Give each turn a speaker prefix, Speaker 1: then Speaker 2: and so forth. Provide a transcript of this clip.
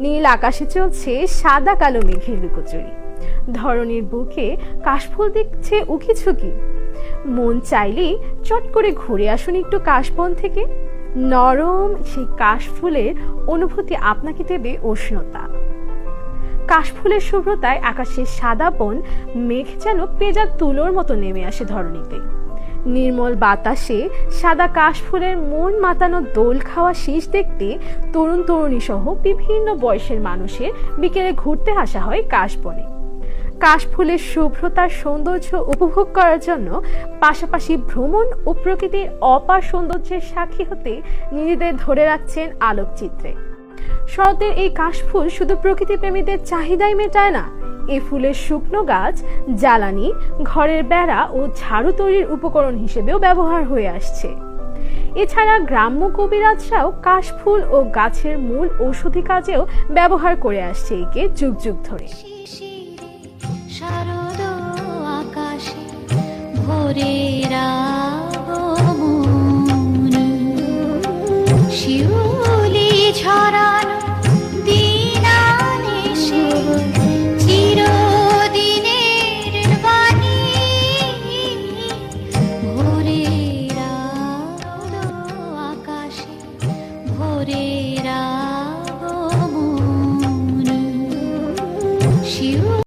Speaker 1: নীল আকাশে চলছে সাদা কালো মেঘের লুকোচুরি। ধরনীর বুকে কাশফুল দিচ্ছে উকিঝুঁকি মন চাইলেই চট করে ঘুরে আসুন একটু কাশবন থেকে। নরম সেই কাশফুলের অনুভূতি আপনাকে দেবে উষ্ণতা। কাশফুলের শুভ্রতায় আকাশের সাদা বন মেঘ যেন পেঁজা তুলোর মতো নেমে আসে ধরণীতে। নির্মল বাতাসে সাদা কাশফুলের মন মাতানো দোল খাওয়া শীষ দেখতে তরুণ তরুণী সহ বিভিন্ন বয়সের মানুষের বিকেলে ঘুরতে আসা হয় কাশবনে। কাশফুলের শুভ্রতার সৌন্দর্য উপভোগ করার জন্য পাশাপাশি ভ্রমণ ও প্রকৃতির অপার সৌন্দর্যের সাক্ষী হতে নিজেদের ধরে রাখছেন আলোকচিত্রে। শরতের এই কাশফুল শুধু প্রকৃতি প্রেমীদের চাহিদাই মেটায় না এ ফুলের শুকনো গাছ জ্বালানি, ঘরের বেড়া ও ঝাড়ু তৈরির উপকরণ হিসেবেও ব্যবহার হয়ে আসছে। এছাড়া গ্রাম্য কবিরাজরাও কাশফুল ও গাছের মূল ঔষধি কাজেও ব্যবহার করে আসছে একে যুগ যুগ ধরে।
Speaker 2: ভোরেরা Cody.